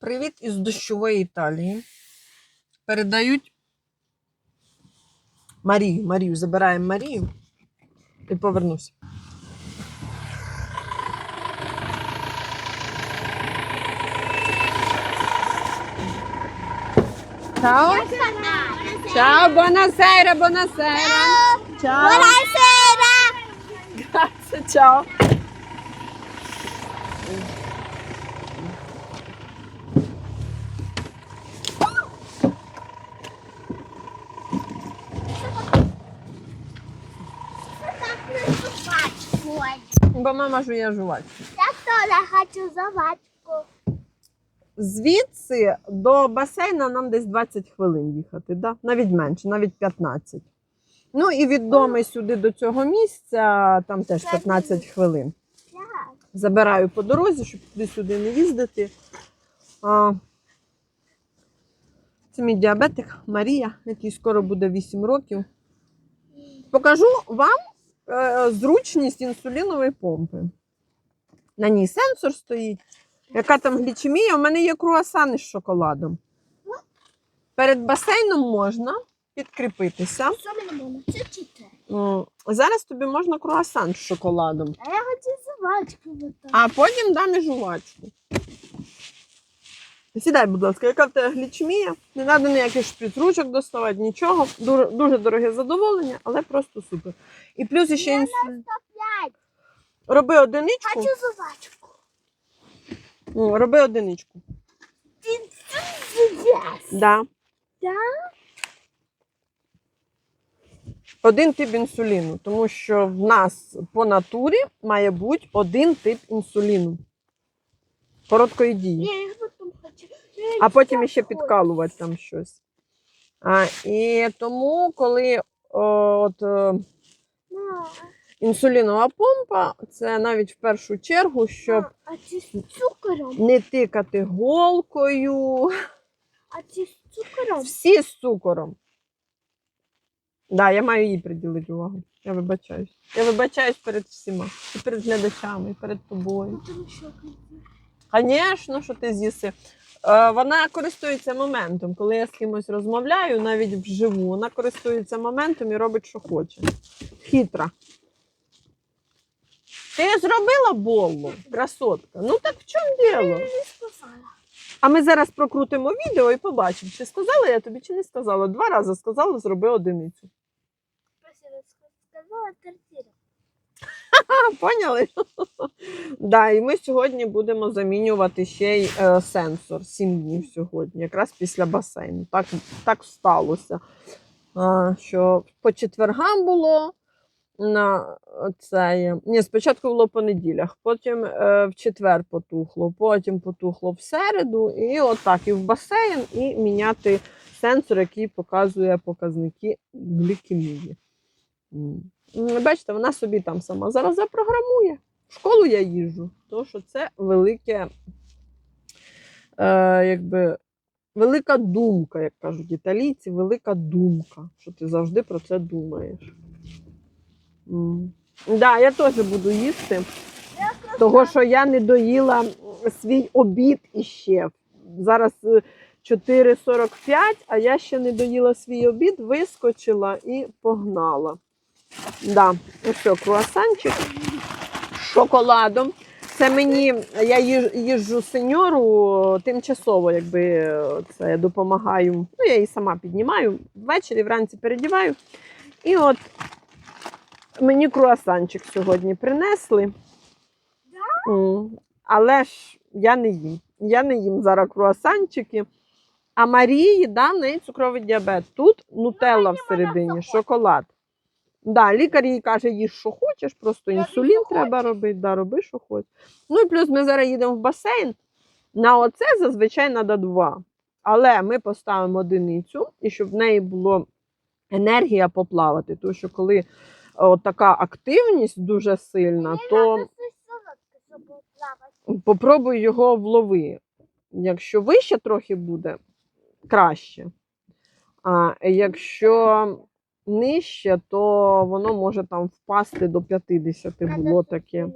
Привіт із дощової Італії. Передають Марію. Марію. Забираємо Марію і повернуся. Ciao. Ciao, buonasera, buonasera. Ciao. Buonasera! Grazie, ciao. Бо мама жує жувачку. Я тоже хочу жвачку. Звідси до басейну нам десь 20 хвилин їхати, да? навіть менше, навіть 15. Ну і від дому сюди до цього місця там теж 15 хвилин. Забираю по дорозі, щоб туди-сюди не їздити. А, це мій діабетик Марія, який скоро буде 8 років. Покажу вам зручність інсулінової помпи. На ній сенсор стоїть. Яка там глічемія? У мене є круасани з шоколадом. Перед басейном можна підкріпитися. Зараз тобі можна круасан з шоколадом. А я хочу так. А потім дам і жувачку. Сідай, будь ласка, яка в тебе глічмія? Не треба ніяких шприцручок доставати, нічого. Дуже, дуже дороге задоволення, але просто супер. І плюс ще інсулін. 95. Роби одиничку. Хочу. М, Роби одиничку. Да. Да? Один тип інсуліну, тому що в нас по натурі має бути один тип інсуліну. Короткої дії. Я їх потім хочу. А потім ще підкалувати там щось. А, і тому, коли о, от, е, інсулінова помпа, це навіть в першу чергу, щоб а ці з цукором? не тикати голкою, А ці з цукором? всі з цукором. Да, я маю їй приділити увагу. Я вибачаюсь. Я вибачаюсь перед всіма. І перед глядачами, і перед тобою. Ну, Звісно, що ти з'їси. Е, Вона користується моментом. Коли я з кимось розмовляю, навіть вживу, вона користується моментом і робить, що хоче. Хитра. Ти зробила боллу, красотка. Ну так в чому діло? сказала. А ми зараз прокрутимо відео і побачимо, чи сказала я тобі, чи не сказала. Два рази сказала, зроби одиницю. Сказала картина. Поняли? да, і ми сьогодні будемо замінювати ще й е, сенсор 7 днів сьогодні, якраз після басейну. Так, так сталося. А, що по четвергам було на це. Ні, спочатку було по неділях, потім е, в четвер потухло, потім потухло в середу, і отак, і в басейн, і міняти сенсор, який показує показники глікемії. Бачите, вона собі там сама зараз запрограмує. В школу я їжджу, тому що це велике, е, якби, велика думка, як кажуть італійці, велика думка, що ти завжди про це думаєш. М. Да, я теж буду їсти, того що я не доїла свій обід іще. Зараз е, 4.45, а я ще не доїла свій обід, вискочила і погнала. Да, ось що, круасанчик з шоколадом. Це мені, я їжджу сеньору тимчасово, якби це я допомагаю. Ну, я її сама піднімаю ввечері, вранці передіваю. І от мені круасанчик сьогодні принесли. Але ж я не їм. Я не їм зараз круасанчики. А Марії, да, в неї цукровий діабет. Тут нутелла всередині, шоколад. Да, лікар їй каже, їж, що хочеш, просто Я інсулін треба робити, да, роби, що хочеш. Ну і плюс ми зараз їдемо в басейн. На оце зазвичай треба два. Але ми поставимо одиницю, і щоб в неї було енергія поплавати. Тому що коли о, така активність дуже сильна, то попробуй його влови. Якщо вище трохи буде, краще. А якщо нижче, то воно може там впасти до 50 було таке.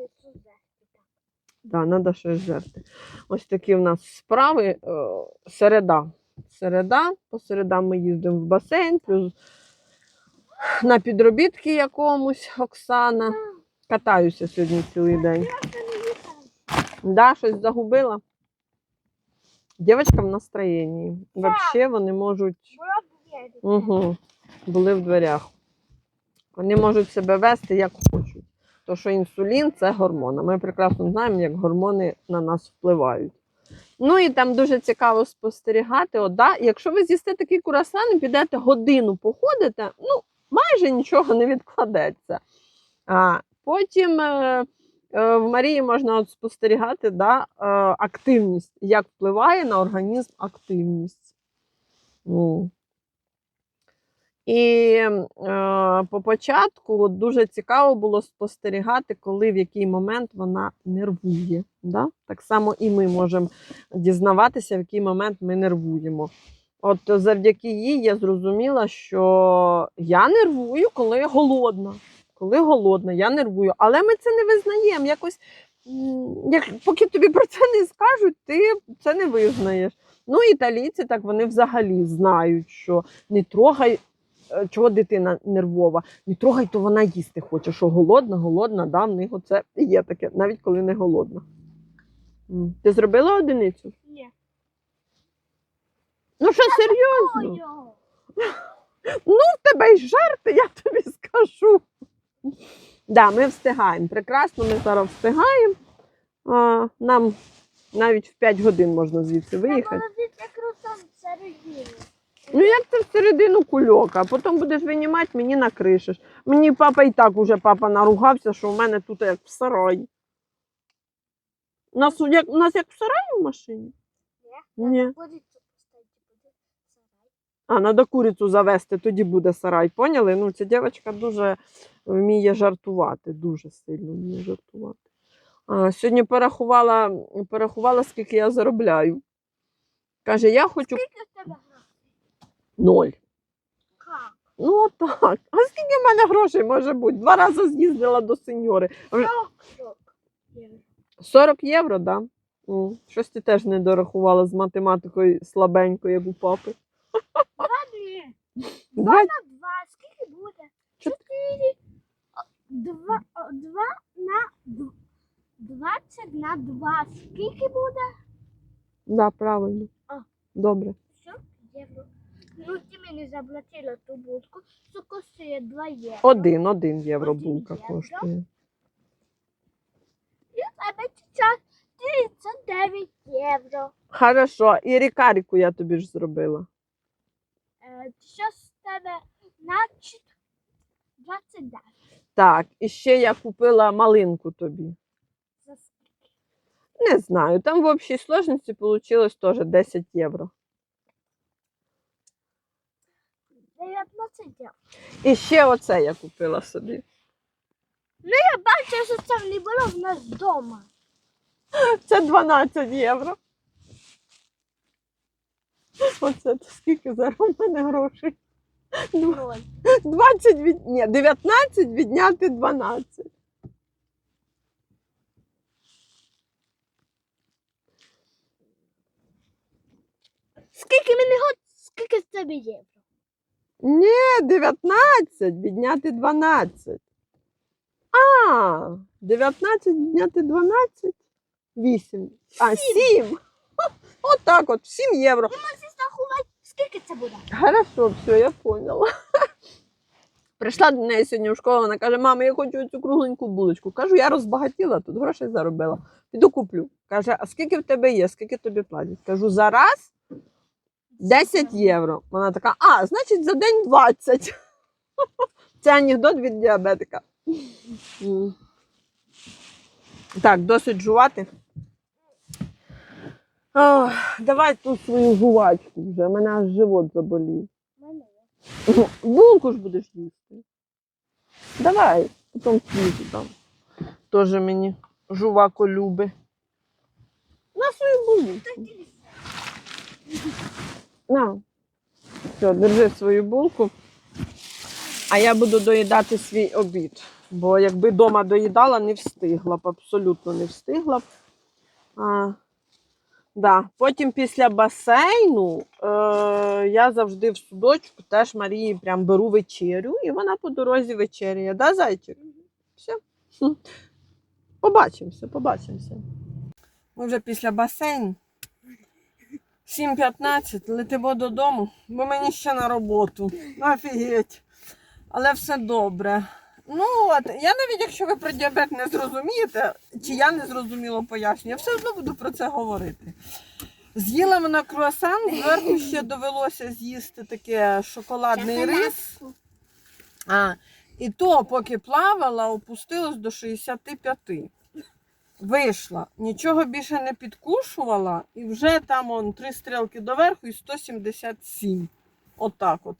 Да, треба щось жерти. Ось такі в нас справи. Е, Середа. Середа. По середам ми їздимо в басейн, плюс на підробітки якомусь Оксана. Катаюся сьогодні цілий день. Да, щось загубила. Дівчатка в настроєнні. Взагалі вони можуть. Угу. Були в дверях. Вони можуть себе вести як хочуть. То, що інсулін це гормон. А Ми прекрасно знаємо, як гормони на нас впливають. Ну і там дуже цікаво спостерігати. От, да, якщо ви з'їсте такий курасан і підете годину походите, ну, майже нічого не відкладеться. А потім е, е, в Марії можна от спостерігати да, е, активність, як впливає на організм активність. Ну. І е, по початку дуже цікаво було спостерігати, коли в який момент вона нервує. Да? Так само і ми можемо дізнаватися, в який момент ми нервуємо. От завдяки їй я зрозуміла, що я нервую, коли я голодна. Коли голодна, я нервую. Але ми це не визнаємо. Якось, як, поки тобі про це не скажуть, ти це не визнаєш. Ну, італійці так вони взагалі знають, що не трогай, чого дитина нервова, не трогай, то вона їсти хоче. Що голодна, голодна, да, в них оце є таке, навіть коли не голодна. Ти зробила одиницю? Ні. Ну що, серйозно? Ой, В тебе й жарти, я тобі скажу. Да, ми встигаємо. Прекрасно, ми зараз встигаємо. А, нам навіть в 5 годин можна звідси виїхати. Ну як це всередину кульока, а потім будеш винімати, мені накришиш. Мені папа і так уже папа наругався, що в мене тут як в сараї. У нас, як, у нас як в сараї в машині? Ні. А, треба курицю завести, тоді буде сарай. Поняли? Ну, ця дівчинка дуже вміє жартувати, дуже сильно вміє жартувати. А, сьогодні порахувала, порахувала, скільки я заробляю. Каже, я хочу Скільки в тебе? Ноль. Як? Ну так. А скільки в мене грошей може бути? Два рази з'їздила до сеньори. Вже євро. 40 євро, так? Да? М, Щось ти теж не дорахувала з математикою слабенько, як у папи. Два дві. Два На два. Скільки буде? Чотири. Два, два на двадцять на два. Скільки буде? Да, правильно. А. Добре. Все, євро. Ну, ти мені заплатила ту будку, що коштує 2 євро. Один, один євро Один булка євро. коштує. І в тебе зараз 39 євро. Хорошо, і рікарику я тобі ж зробила. Е, Що з тебе значить 29. Так, і ще я купила малинку тобі. За скільки? Не знаю, там в общій сложності вийшло теж 10 євро. 19 євро. І ще оце я купила собі. Ну, Я бачу, що це не було в нас вдома. Це 12 євро. Оце скільки зараз у мене грошей? Дв- 20 від... Ні, 19 відняти 12. Скільки мені год, скільки з тебе євро? Ні, 19 відняти 12. А, 19 відняти 12? 8. А, 7. Отак от, 7 євро. Можеш рахувати, скільки це буде? Хорошо, все, я поняла. Прийшла до неї сьогодні в школу, вона каже, мама, я хочу цю кругленьку булочку. Кажу, я розбагатіла, тут грошей заробила. Піду куплю. Каже, а скільки в тебе є, скільки тобі платять? Кажу, зараз 10 євро. Вона така, а, значить, за день 20. Це анекдот від діабетика. Так, досить жувати. Ох, давай ту свою жувачку вже, мене аж живот заболів. Булку ж будеш їсти. Давай, потім світу там. Тоже мені жувако любить. На свою булку. На. Все, держи свою булку. А я буду доїдати свій обід. Бо якби вдома доїдала, не встигла б, абсолютно не встигла б. А, да. Потім після басейну е, я завжди в судочку теж Марії прям беру вечерю, і вона по дорозі вечеряє. Да, зайчик? Все. Побачимося, побачимося. Ми вже після басейну. 7.15 летимо додому, бо мені ще на роботу. Офігеть. Але все добре. Ну от, я навіть якщо ви про діабет не зрозумієте, чи я не зрозуміло пояснюю, я все одно буду про це говорити. З'їла вона круасан, зверху ще довелося з'їсти таке шоколадний рис. А, і то, поки плавала, опустилась до 65. Вийшла, нічого більше не підкушувала, і вже там он три стрілки доверху і 177. Отак от.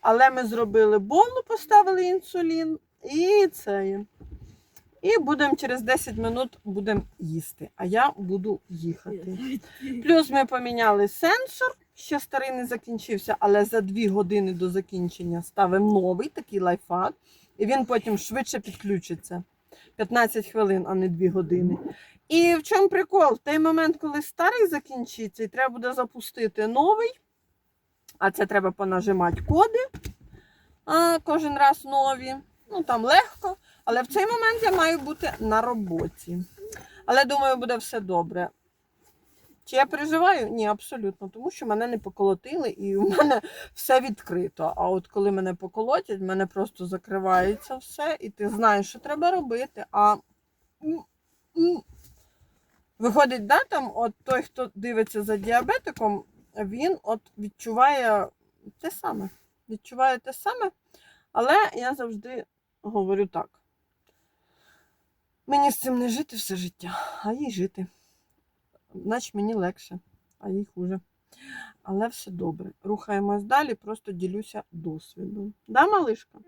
Але ми зробили болу, поставили інсулін і це. І будемо через 10 минут будемо їсти, а я буду їхати. Плюс ми поміняли сенсор, ще старий не закінчився, але за 2 години до закінчення ставимо новий такий лайфхак, і він потім швидше підключиться. 15 хвилин, а не 2 години. І в чому прикол? В той момент, коли старий закінчиться, і треба буде запустити новий, а це треба понажимати коди а, кожен раз нові. Ну там легко. Але в цей момент я маю бути на роботі. Але думаю, буде все добре. Чи я переживаю? Ні, абсолютно, тому що мене не поколотили і в мене все відкрито. А от коли мене поколотять, в мене просто закривається все, і ти знаєш, що треба робити. А виходить, да, там, от той, хто дивиться за діабетиком, він от відчуває те саме. Відчуває те саме, але я завжди говорю так. Мені з цим не жити все життя, а їй жити. Значить мені легше, а їй хуже. Але все добре. Рухаємось далі, просто ділюся досвідом. Да, малишка?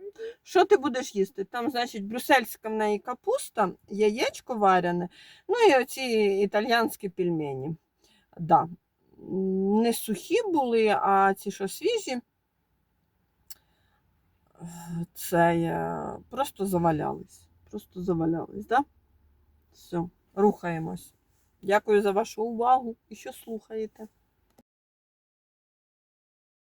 Що ти будеш їсти? Там, значить, брюссельська в неї капуста, яєчко варене, ну і оці італьянські пельмені. Да. Не сухі були, а ці, що свіжі, це просто завалялись. Просто завалялись, да? Все, рухаємось. Дякую за вашу увагу і що слухаєте.